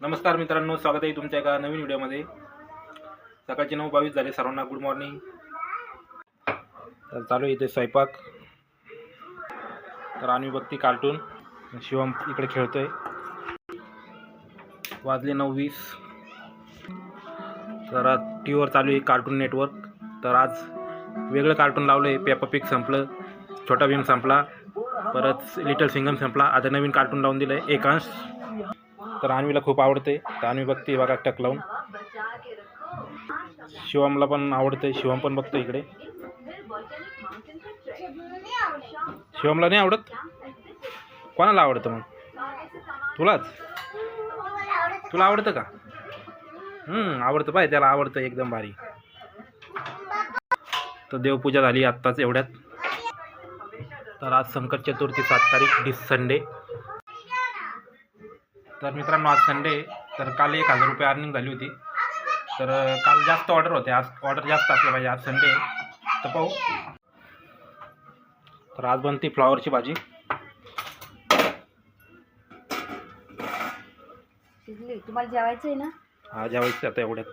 नमस्कार मित्रांनो स्वागत आहे तुमच्या एका नवीन व्हिडिओमध्ये. सकाळचे नऊ बावीस झाले सर्वांना गुड मॉर्निंग तर चालू आहे इथे स्वयंपाक. तर आणि बघते कार्टून शिवम इकडे खेळतोय. वाजले नऊ वीस. तर टी व्हीवर चालू आहे कार्टून नेटवर्क तर आज वेगळं कार्टून लावलं आहे पेपा पिक संपलं छोटा भीम संपला परत लिटल सिंगम संपला. आता नवीन कार्टून लावून दिलं आहे एकांश. तर अन्वीला खूप आवडते. तर अन्वी बघते बघा टक लावून. शिवमला पण आवडते. शिवम पण बघतो इकडे. शिवमला नाही आवडत? कोणाला आवडतं मग? तुलाच? तुला आवडतं का? हम्म आवडतं पाय त्याला आवडतं एकदम भारी. तर देवपूजा झाली आत्ताच एवढ्यात. तर आज संकट चतुर्थी सात तारीख डिस संडे तर मित्रांनो आज संडे. तर काल एक हजार रुपये अर्निंग झाली होती. तर काल जास्त ऑर्डर होते. आज ऑर्डर जास्त असले पाहिजे. आज संडे. तर पाहू. तर आज बनते फ्लॉवरची भाजी. तुम्हाला जेवायचं आहे ना? हा जेवायचं आता एवढ्यात.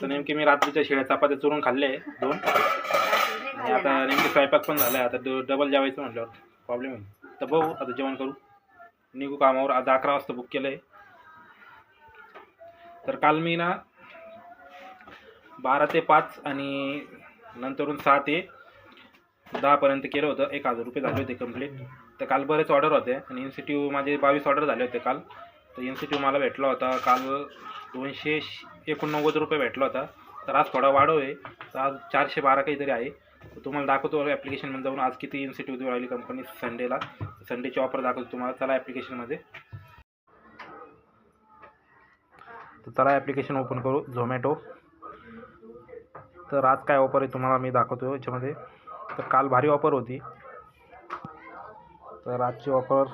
तर नेमकी मी रात्रीच्या शेळ्या चपात्या चुरून खाल्ले दोन. आणि आता नेमकी स्वयंपाक पण झाला आहे आता डबल जेवायचं म्हटल्यावर प्रॉब्लेम आहे. तर बघू आता जेवण करू. निघू कामावर. आज अकरा वाजता बुक केलं आहे तर काल मी ना बारा ते पाच आणि नंतरून सहा ते दहापर्यंत केलं होतं. एक हजार रुपये झाले होते कंप्लीट तर काल बरेच ऑर्डर होते आणि इन्स्टिट्यू माझे बावीस ऑर्डर झाले होते काल. तर इन्स्टिट्यू मला भेटला होता. काल दोनशे एकोणनव्वद रुपये भेटला होता. तर आज थोडा वाढव आहे. तर आज चारशे बारा काहीतरी आहे. तुम्हाला दाखवतो ॲप्लिकेशनमध्ये जाऊन. आज किती इन्स्टिट्यूट देऊ राहिली कंपनी संडेला संडेची ऑफर दाखवतो तुम्हाला. चला ॲप्लिकेशनमध्ये तर चला ॲप्लिकेशन ओपन करू. झोमॅटो तर आज काय ऑफर आहे तुम्हाला मी दाखवतो याच्यामध्ये. तर काल भारी ऑफर होती. तर आजची ऑफर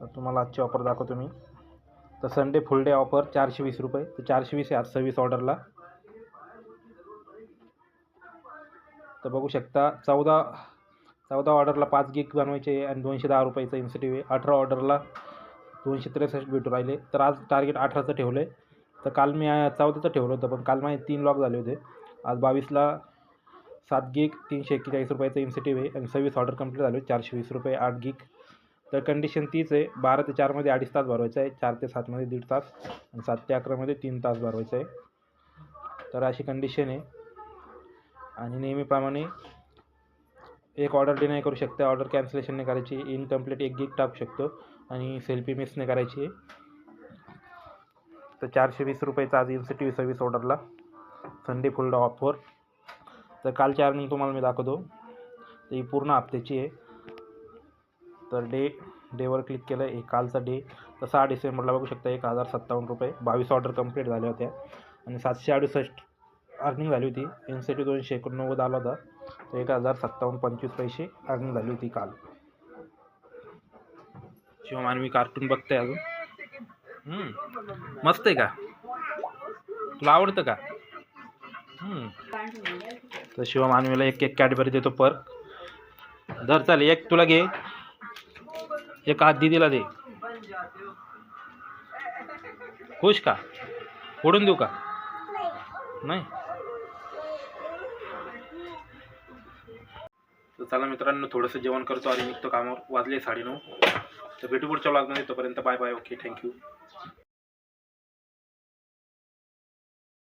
तर तुम्हाला आजची ऑफर दाखवतो मी. तर संडे फुल डे ऑफर चारशे वीस रुपये. तर चारशे वीस आहे आज सव्वीस ऑर्डरला तर बघू शकता चौदा चौदा ऑर्डरला पाच गिग बनवायचे आहे आणि दोनशे दहा रुपयाचं इन्सेटिव्ह आहे. अठरा ऑर्डरला दोनशे त्रेसष्ट भेटू राहिले. तर आज टार्गेट अठराचं ठेवलं आहे तर काल मी चौदाचं ठेवलं होतं पण काल माझे तीन लॉक झाले होते. आज बावीसला सात गिग तीनशे एक्केचाळीस रुपयाचं इन्सेटिव्ह आहे आणि सव्वीस ऑर्डर कंप्लीट झाले चारशे वीस रुपये आठ गिग तर कंडिशन तीच आहे. बारा ते चारमध्ये अडीच तास भरवायचं आहे. चार ते सातमध्ये दीड तास आणि सात ते अकरामध्ये तीन तास भरवायचं आहे. तर अशी कंडिशन आहे. आणि नेहमीप्रमाणे एक ऑर्डर डिनाय करू शकते. ऑर्डर कॅन्सलेशनने करायची. इनकम्प्लीट एक गिग टाकू शकतो. आणि सेल्फी मिस नाही करायची. आहे तर चारशे वीस रुपयाचा आज इन्सेटिव्ह सर्व्हिस ऑर्डरला संडे फुल ऑफर तर कालची अर्निंग तुम्हाला मी दाखवतो. तर ही पूर्ण हप्त्याची आहे. तर डे डेवर क्लिक केलं. आहे कालचा डे तर सहा डिसेंबरला बघू शकता एक हजार सत्तावन्न रुपये. बावीस ऑर्डर कंप्लीट झाल्या होत्या. आणि सातशे अडुसष्ट अर्निंग झाली होती. एन सी टी दोनशे एकोणनव्वद आला होता. तर एक हजार सत्तावन्न पंचवीस पैसे अर्निंग झाली होती काल. शिवमानवी कार्टून बघतोय अजून. मस्त आहे का? तुला आवडतं का? तर तर शिवमानवीला एक एक कॅडबरी देतो पर. धर चाल एक तुला घे. एक हात दिदीला दे. खुश का? फोडून देऊ का? नाही. चला मित्रांनो थोडंसं जेवण करतो आणि निघतो कामावर. वाजले साडेनऊ. तर भेटू पुढच्या ब्लॉगमध्ये तोपर्यंत बाय बाय ओके थँक्यू